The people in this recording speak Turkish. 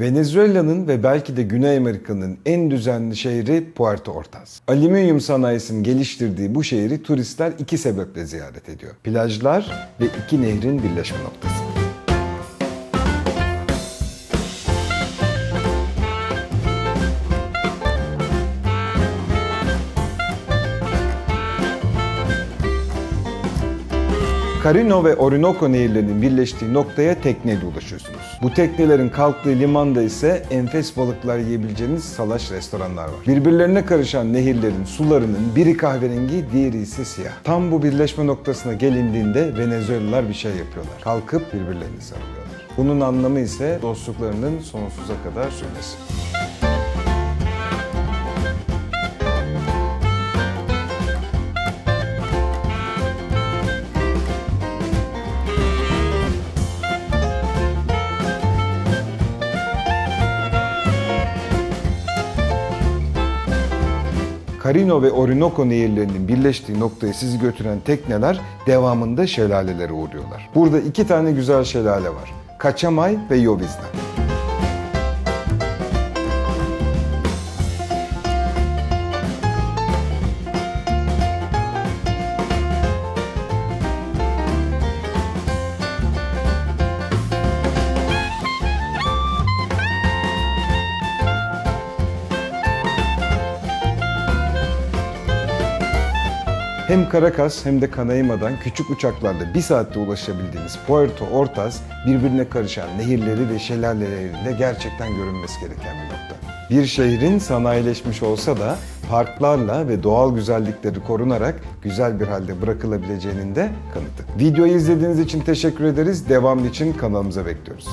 Venezuela'nın ve belki de Güney Amerika'nın en düzenli şehri Puerto Ortaz. Alüminyum sanayisinin geliştirdiği bu şehri turistler iki sebeple ziyaret ediyor. Plajlar ve iki nehrin birleşme noktası. Carino ve Orinoco nehirlerinin birleştiği noktaya tekneyle ulaşıyorsunuz. Bu teknelerin kalktığı limanda ise enfes balıklar yiyebileceğiniz salaş restoranlar var. Birbirlerine karışan nehirlerin sularının biri kahverengi, diğeri ise siyah. Tam bu birleşme noktasına gelindiğinde Venezuelalılar bir şey yapıyorlar. Kalkıp birbirlerini sarılıyorlar. Bunun anlamı ise dostluklarının sonsuza kadar sürmesi. Carino ve Orinoco nehirlerinin birleştiği noktaya sizi götüren tekneler devamında şelalelere uğruyorlar. Burada iki tane güzel şelale var. Kaçamay ve Yovizna. Hem Caracas hem de Canaima'dan küçük uçaklarla bir saatte ulaşabildiğiniz Puerto Ortaz birbirine karışan nehirleri ve şelaleleriyle gerçekten görünmesi gereken bir nokta. Bir şehrin sanayileşmiş olsa da parklarla ve doğal güzellikleri korunarak güzel bir halde bırakılabileceğinin de kanıtı. Videoyu izlediğiniz için teşekkür ederiz. Devamlı için kanalımıza bekliyoruz.